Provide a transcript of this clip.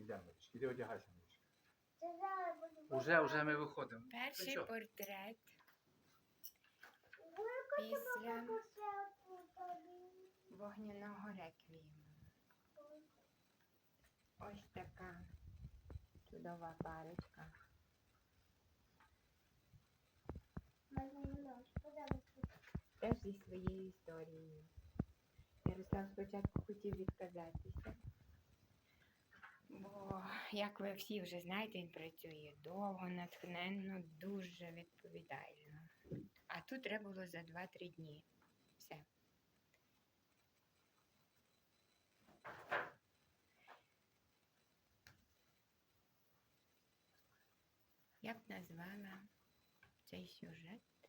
Йдемо, Марічка, іди одягайся, Марічка. Уже, уже ми виходимо. Перший що? портрет після вогняного реквієму. Ось така чудова парочка. Теж зі своєю історією. Ярослав спочатку хотів відказатися. Як ви всі вже знаєте, він працює довго, натхненно, дуже відповідально. А тут треба було за 2-3 дні. Все. Я б назвала цей сюжет